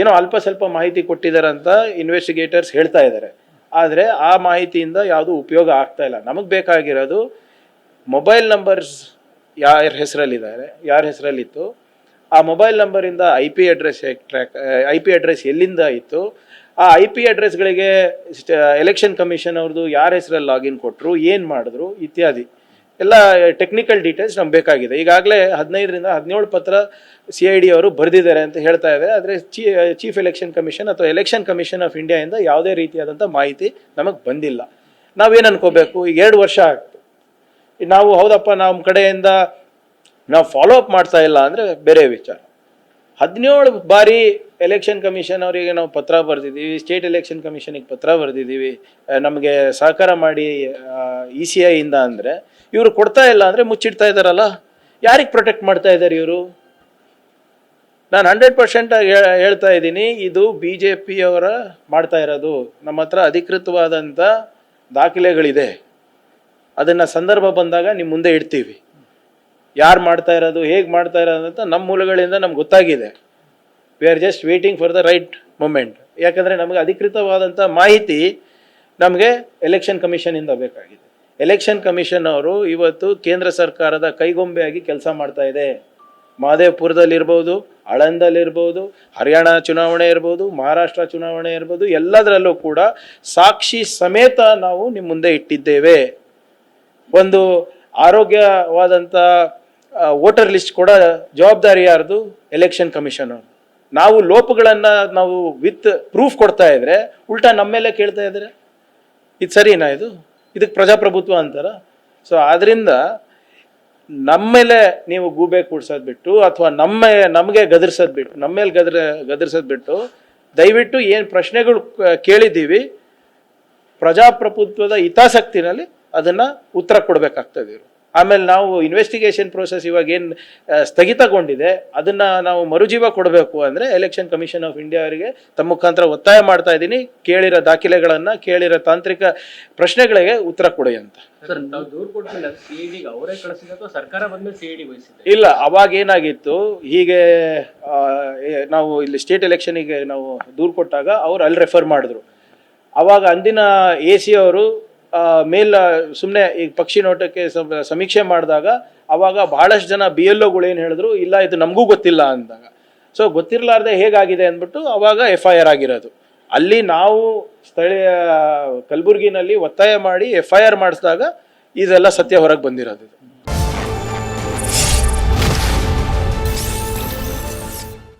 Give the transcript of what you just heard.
ಏನೋ ಅಲ್ಪ ಸ್ವಲ್ಪ ಮಾಹಿತಿ ಕೊಟ್ಟಿದ್ದಾರೆ ಅಂತ ಇನ್ವೆಸ್ಟಿಗೇಟರ್ಸ್ ಹೇಳ್ತಾ ಇದ್ದಾರೆ. ಆದರೆ ಆ ಮಾಹಿತಿಯಿಂದ ಯಾವುದೂ ಉಪಯೋಗ ಆಗ್ತಾ ಇಲ್ಲ. ನಮಗೆ ಬೇಕಾಗಿರೋದು ಮೊಬೈಲ್ ನಂಬರ್ಸ್ ಯಾರ ಹೆಸರಲ್ಲಿದ್ದಾರೆ, ಯಾರ ಹೆಸರಲ್ಲಿತ್ತು, ಆ ಮೊಬೈಲ್ ನಂಬರಿಂದ I P address track I P address ಎಲ್ಲಿಂದ ಇತ್ತು, ಆ ಐ ಪಿ ಅಡ್ರೆಸ್ಗಳಿಗೆ ಎಲೆಕ್ಷನ್ ಕಮಿಷನ್ ಅವ್ರದ್ದು ಯಾರ ಹೆಸರಲ್ಲಿ ಲಾಗಿನ್ ಕೊಟ್ಟರು ಏನು ಮಾಡಿದ್ರು, ಇತ್ಯಾದಿ. ಎಲ್ಲ ಟೆಕ್ನಿಕಲ್ ಡೀಟೇಲ್ಸ್ ನಮ್ಗೆ ಬೇಕಾಗಿದೆ. ಈಗಾಗಲೇ ಹದಿನೈದರಿಂದ ಹದಿನೇಳು ಪತ್ರ ಸಿ ಐ ಡಿ ಅವರು ಬರೆದಿದ್ದಾರೆ ಅಂತ ಹೇಳ್ತಾ ಇದ್ದಾರೆ ಆದರೆ ಚೀ ಚೀಫ್ ಎಲೆಕ್ಷನ್ ಕಮಿಷನ್ ಅಥವಾ ಎಲೆಕ್ಷನ್ ಕಮಿಷನ್ ಆಫ್ ಇಂಡಿಯಾಯಿಂದ ಯಾವುದೇ ರೀತಿಯಾದಂಥ ಮಾಹಿತಿ ನಮಗೆ ಬಂದಿಲ್ಲ. ನಾವೇನು ಅನ್ಕೋಬೇಕು? ಈಗ ಎರಡು ವರ್ಷ ಆಗ್ತು. ನಾವು ಹೌದಪ್ಪ ನಮ್ಮ ಕಡೆಯಿಂದ ನಾವು ಫಾಲೋ ಅಪ್ ಮಾಡ್ತಾ ಇಲ್ಲ ಅಂದರೆ ಬೇರೆ ವಿಚಾರ. ಹದಿನೇಳು ಬಾರಿ ಎಲೆಕ್ಷನ್ ಕಮಿಷನ್ ಅವರಿಗೆ ನಾವು ಪತ್ರ ಬರೆದಿದ್ದೀವಿ ಸ್ಟೇಟ್ ಎಲೆಕ್ಷನ್ ಕಮಿಷನಿಗೆ ಪತ್ರ ಬರೆದಿದ್ದೀವಿ. ನಮಗೆ ಸಹಕಾರ ಮಾಡಿ ಇ ಸಿ ಐಯಿಂದ ಅಂದರೆ ಇವರು ಕೊಡ್ತಾ ಇಲ್ಲ ಅಂದರೆ ಮುಚ್ಚಿಡ್ತಾ ಇದ್ದಾರಲ್ಲ, ಯಾರಿಗೆ ಪ್ರೊಟೆಕ್ಟ್ ಮಾಡ್ತಾ ಇದ್ದಾರೆ ಇವರು? ನಾನು ಹಂಡ್ರೆಡ್ ಪರ್ಸೆಂಟ್ ಹೇಳ್ತಾ ಇದ್ದೀನಿ, ಇದು ಬಿ ಜೆ ಪಿಯವರ ಮಾಡ್ತಾ ಇರೋದು. ನಮ್ಮ ಹತ್ರ ಅಧಿಕೃತವಾದಂಥ ದಾಖಲೆಗಳಿದೆ. ಅದನ್ನು ಸಂದರ್ಭ ಬಂದಾಗ ನಿಮ್ಮ ಮುಂದೆ ಇಡ್ತೀವಿ. ಯಾರು ಮಾಡ್ತಾ ಇರೋದು, ಹೇಗೆ ಮಾಡ್ತಾ ಇರೋದು ಅಂತ ನಮ್ಮ ಮೂಲಗಳಿಂದ ನಮ್ಗೆ ಗೊತ್ತಾಗಿದೆ. We are just waiting for the right moment ಯಾಕಂದರೆ ನಮಗೆ ಅಧಿಕೃತವಾದಂಥ ಮಾಹಿತಿ ನಮಗೆ ಎಲೆಕ್ಷನ್ ಕಮಿಷನಿಂದ ಬೇಕಾಗಿದೆ. ಎಲೆಕ್ಷನ್ ಕಮಿಷನ್ ಅವರು ಇವತ್ತು ಕೇಂದ್ರ ಸರ್ಕಾರದ ಕೈಗೊಂಬೆಯಾಗಿ ಕೆಲಸ ಮಾಡ್ತಾ ಇದೆ. ಮಹದೇವಪುರದಲ್ಲಿರ್ಬೋದು ಆಳಂದಲ್ಲಿರ್ಬೋದು ಹರಿಯಾಣ ಚುನಾವಣೆ ಇರ್ಬೋದು, ಮಹಾರಾಷ್ಟ್ರ ಚುನಾವಣೆ ಇರ್ಬೋದು, ಎಲ್ಲದರಲ್ಲೂ ಕೂಡ ಸಾಕ್ಷಿ ಸಮೇತ ನಾವು ನಿಮ್ಮ ಮುಂದೆ ಇಟ್ಟಿದ್ದೇವೆ. ಒಂದು ಆರೋಗ್ಯವಾದಂಥ ವೋಟರ್ ಲಿಸ್ಟ್ ಕೂಡ ಜವಾಬ್ದಾರಿ ಯಾರ್ದು ಎಲೆಕ್ಷನ್ ಕಮಿಷನ್ ನಾವು ಲೋಪಗಳನ್ನು ನಾವು ವಿತ್ ಪ್ರೂಫ್ ಕೊಡ್ತಾ ಇದ್ರೆ ಉಲ್ಟಾ ನಮ್ಮ ಮೇಲೆ ಕೇಳ್ತಾ ಇದ್ದಾರೆ ಇದು ಸರಿನಾ ಇದು? ಇದಕ್ಕೆ ಪ್ರಜಾಪ್ರಭುತ್ವ ಅಂತಾರ? ಸೊ ಆದ್ರಿಂದ ನಮ್ಮ ಮೇಲೆ ನೀವು ಗೂಬೆ ಕೂಡ್ಸೋದು ಬಿಟ್ಟು ಅಥವಾ ನಮ್ಮ ನಮಗೆ ಗದರ್ಸೋದು ಬಿಟ್ಟು, ನಮ್ಮ ಮೇಲೆ ಗದ್ರ, ಗದರ್ಸೋದು ಬಿಟ್ಟು ದಯವಿಟ್ಟು ಏನು ಪ್ರಶ್ನೆಗಳು ಕೇಳಿದ್ದೀವಿ, ಪ್ರಜಾಪ್ರಭುತ್ವದ ಹಿತಾಸಕ್ತಿನಲ್ಲಿ ಅದನ್ನು ಉತ್ತರ ಕೊಡಬೇಕಾಗ್ತದೆ ಇವರು. ಆಮೇಲೆ ನಾವು ಇನ್ವೆಸ್ಟಿಗೇಷನ್ ಪ್ರೋಸೆಸ್ ಇವಾಗ ಏನು ಸ್ಥಗಿತಗೊಂಡಿದೆ ಅದನ್ನ ನಾವು ಮರುಜೀವ ಕೊಡಬೇಕು ಅಂದರೆ ಎಲೆಕ್ಷನ್ ಕಮಿಷನ್ ಆಫ್ ಇಂಡಿಯಾ ಅವರಿಗೆ ತಮ್ಮ ಮುಖಾಂತರ ಒತ್ತಾಯ ಮಾಡ್ತಾ ಇದ್ದೀನಿ. ಕೇಳಿರೋ ದಾಖಲೆಗಳನ್ನು ಕೇಳಿರೋ ತಾಂತ್ರಿಕ ಪ್ರಶ್ನೆಗಳಿಗೆ ಉತ್ತರ ಕೊಡಿ ಅಂತ. ಇಲ್ಲ ಅವಾಗ ಏನಾಗಿತ್ತು ಹೀಗೆ ನಾವು ಇಲ್ಲಿ ಸ್ಟೇಟ್ ಎಲೆಕ್ಷನಿಗೆ ನಾವು ದೂರು ಕೊಟ್ಟಾಗ ಅವ್ರು ಅಲ್ಲಿ ರೆಫರ್ ಮಾಡಿದ್ರು. ಅವಾಗ ಅಂದಿನ ಎ ಸಿ ಅವರು ಮೇಲ್ ಸುಮ್ಮನೆ ಈಗ ಪಕ್ಷಿ ನೋಟಕ್ಕೆ ಸಮ- ಸಮೀಕ್ಷೆ ಮಾಡಿದಾಗ ಅವಾಗ ಬಹಳಷ್ಟು ಜನ ಬಿ ಎಲ್ ಒಗಳು ಏನು ಹೇಳಿದ್ರು, ಇಲ್ಲ, ಇದು ನಮಗೂ ಗೊತ್ತಿಲ್ಲ ಅಂದಾಗ. ಸೊ ಗೊತ್ತಿರಲಾರ್ದೆ ಹೇಗಾಗಿದೆ ಅಂದ್ಬಿಟ್ಟು ಅವಾಗ ಎಫ್ ಐ ಆರ್ ಆಗಿರೋದು. ಅಲ್ಲಿ ನಾವು ಸ್ಥಳೀಯ ಕಲಬುರಗಿನಲ್ಲಿ ಒತ್ತಾಯ ಮಾಡಿ ಎಫ್ ಐ ಆರ್ ಮಾಡಿಸಿದಾಗ ಇದೆಲ್ಲ ಸತ್ಯ ಹೊರಗೆ ಬಂದಿರೋದು